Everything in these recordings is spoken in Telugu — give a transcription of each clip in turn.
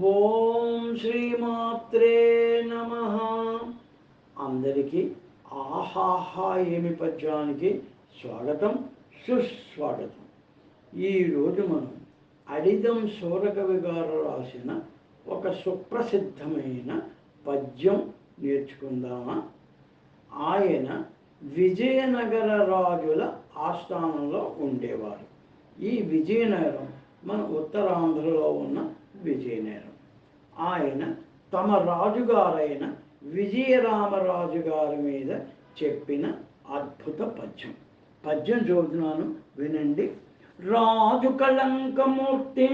ఓం శ్రీమాత్రే నమ. అందరికీ ఆహాహా ఏమి పద్యానికి స్వాగతం సుస్వాగతం. ఈరోజు మనం అడిదం సూరకవి గారు రాసిన ఒక సుప్రసిద్ధమైన పద్యం నేర్చుకుందామా? ఆయన విజయనగర రాజుల ఆస్థానంలో ఉండేవారు. ఈ విజయనగరం మన ఉత్తరాంధ్రలో ఉన్న విజయనగరం ఆయన తమ రాజుగారైన విజయరామరాజు గారి మీద చెప్పిన అద్భుత పద్యం. పద్యం చదువుతున్నాను వినండి. రాజు కళంకమూర్తి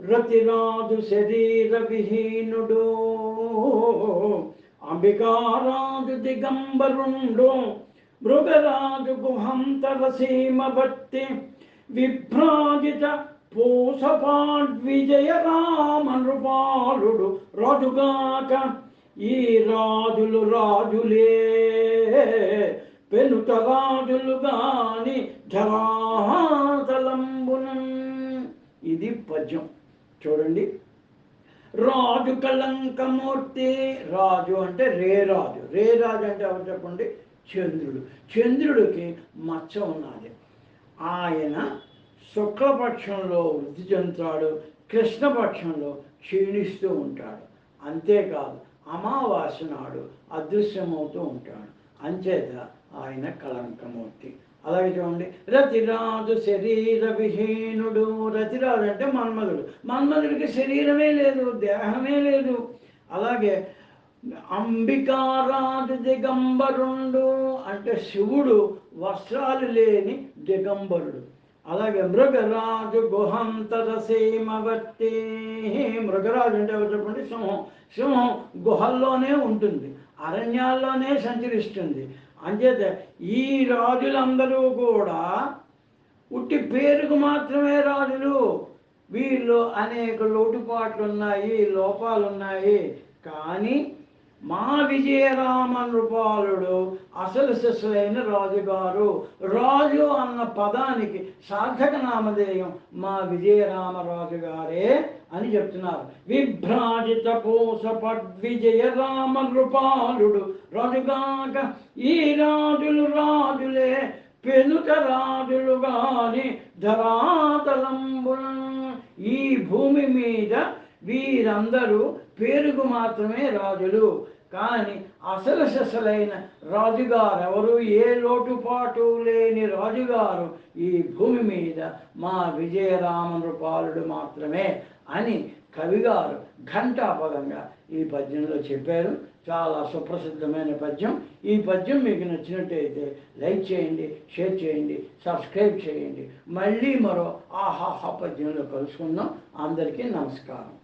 రతిరాజు శరీర విహీనుడు. అంబికారాజు దిగంబరుండు. మృగరాజు గుహంతర సీమ భక్తి విభ్రాజిత పూసపాడ్విజయ రామ నృపాలుడు రాజుగాక. ఈ రాజులు రాజులే పెనుత రాజులు గాని ధరాతలంబునం. ఇది పద్యం. చూడండి. రాజు కళంకమూర్తి రాజు అంటే రే రాజు. రే రాజు అంటే ఎవరు చెప్పండి? చంద్రుడు. చంద్రుడికి మచ్చ ఉన్నది. ఆయన శుక్లపక్షంలో వృద్ధి చెందుతాడు కృష్ణపక్షంలో క్షీణిస్తూ ఉంటాడు. అంతేకాదు అమావాస్య నాడు అదృశ్యమవుతూ ఉంటాడు. అంచేత ఆయన కళంకమూర్తి. అలాగే చూడండి రతిరాజు శరీర విహీనుడు రతిరాజు అంటే మన్మధుడు. మన్మధుడికి శరీరమే లేదు దేహమే లేదు. అలాగే అంబికారాజు దిగంబరుండు. అంటే శివుడు వస్త్రాలు లేని దిగంబరుడు. అలాగే మృగరాజు గుహంతర సీమవర్తి మృగరాజు అంటే ఎవరు సింహం. సింహం గుహల్లోనే ఉంటుంది. అరణ్యాల్లోనే సంచరిస్తుంది. అంచేత ఈ రాజులందరూ కూడా ఉట్టి పేరుకు మాత్రమే రాజులు. వీళ్ళు అనేక లోటుపాట్లు ఉన్నాయి లోపాలు ఉన్నాయి కానీ మా విజయరామ నృపాలుడు అసలు శిశులైన రాజుగారు. రాజు అన్న పదానికి సార్థక నామధేయం మా విజయరామ రాజుగారే అని చెప్తున్నారు. విభ్రాజిత పూస పద్విజయ రామ నృపాలుడు రాజుగాక ఈ రాజులు రాజులే పెనుక రాజులు గాని ధరాతలంబులను ఈ భూమి మీద వీరందరూ పేరుకు మాత్రమే రాజులు. కానీ అసలు ససలైన రాజుగారు ఎవరు ఏ లోటుపాటు లేని రాజుగారు ఈ భూమి మీద? మా విజయరామనృపాలుడు మాత్రమే అని కవిగారు ఘంటాపదంగా ఈ పద్యంలో చెప్పారు. చాలా సుప్రసిద్ధమైన పద్యం. ఈ పద్యం మీకు నచ్చినట్టయితే లైక్ చేయండి షేర్ చేయండి సబ్స్క్రైబ్ చేయండి. మళ్ళీ మరో ఆహాహా పద్యంలో కలుసుకుందాం. అందరికీ నమస్కారం.